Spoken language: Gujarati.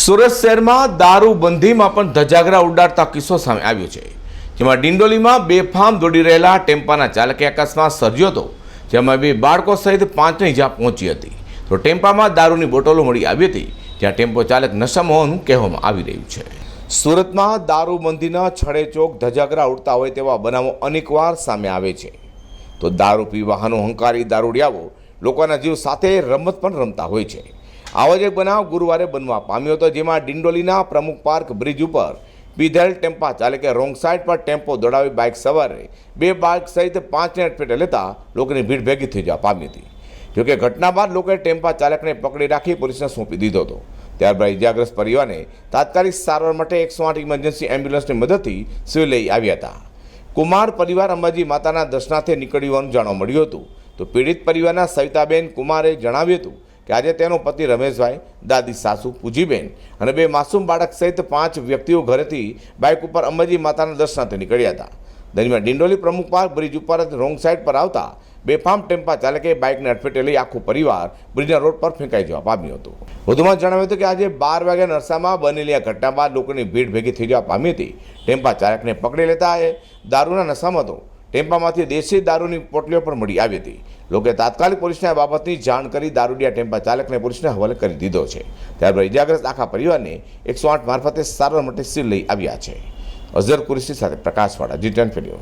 સુરત શહેરમાં દારૂબંધીમાં પણ ધજાગરા ઉડાડતા કિસ્સો સામે આવ્યો છે. જેમાં ડિંડોલીમાં બેફામ દોડી રહેલા ટેમ્પાના ચાલકે અકસ્માત સર્જ્યો હતો, જેમાં બે બાળકો સહિત પાંચને ઇજા પહોંચી હતી. તો ટેમ્પામાં દારૂની બોટલો મળી આવી હતી, જ્યાં ટેમ્પો ચાલક નશામાં હોવાનું કહેવામાં આવી રહ્યું છે. સુરતમાં દારૂબંધીના છડે ચોક ધજાગરા ઉડતા હોય તેવા બનાવો અનેકવાર સામે આવે છે. તો દારૂ પી વાહનો હંકારી દારૂડિયાઓ લોકોના જીવ સાથે રમત પણ રમતા હોય છે. આવો જ એક બનાવ ગુરુવારે બનવા પામ્યો હતો, જેમાં ડિંડોલીના પ્રમુખ પાર્ક બ્રિજ ઉપર પીધેલ ટેમ્પા ચાલકે રોંગ સાઈડ પર ટેમ્પો દોડાવી બાઇક સવારે બે બાઇક સહિત પાંચને અટપેટે લેતા લોકોની ભીડ ભેગી થઈ જવા પામી હતી. જોકે ઘટના બાદ લોકોએ ટેમ્પા ચાલકને પકડી રાખી પોલીસને સોંપી દીધો હતો. ત્યારબાદ ઇજાગ્રસ્ત પરિવારને તાત્કાલિક સારવાર માટે એકસો આઠ ઇમરજન્સી એમ્બ્યુલન્સની મદદથી સિવિલ લઈ આવ્યા હતા. કુમાર પરિવાર અંબાજી માતાના દર્શનાર્થે નીકળ્યું હોવાનું જાણવા મળ્યું હતું. તો પીડિત પરિવારના સવિતાબેન કુમારે જણાવ્યું હતું કે આજે તેનો પતિ રમેશભાઈ, દાદી, સાસુ, પૂજીબેન અને બે માસૂમ બાળક સહિત પાંચ વ્યક્તિઓ ઘરેથી બાઇક ઉપર અંબાજી માતાના દર્શનાર્થે નીકળ્યા હતા. દરમિયાન ડિંડોલી પ્રમુખ પાર્ક, બ્રિજ ઉપર રોંગ સાઈડ પર આવતા બેફામ ટેમ્પા ચાલકે બાઇકને અડફેટે લઈ આખું પરિવાર બ્રિજના રોડ પર ફેંકાઈ જવા પામ્યું હતું. વધુમાં જણાવ્યું હતું કે આજે બાર વાગ્યા નરસામાં બનેલી આ ઘટના બાદ લોકોની ભીડ ભેગી થઈ જવા પામી હતી. ટેમ્પા ચાલકને પકડી લેતા એ દારૂના નશામાં હતો. ટેમ્પામાંથી દેશી દારૂની પોટલીઓ પણ મળી આવી હતી. લોકોએ તાત્કાલિક પોલીસને આ બાબતની જાણ કરી દારૂડિયા ટેમ્પા ચાલકને પોલીસને હવાલે કરી દીધો છે. ત્યારબાદ ઇજાગ્રસ્ત આખા પરિવારને એકસો આઠ મારફતે સારવાર માટે સિવિલ લઈ આવ્યા છે. અઝર કુરેશી સાથે પ્રકાશવાળા જી ટેન ફેલ્યો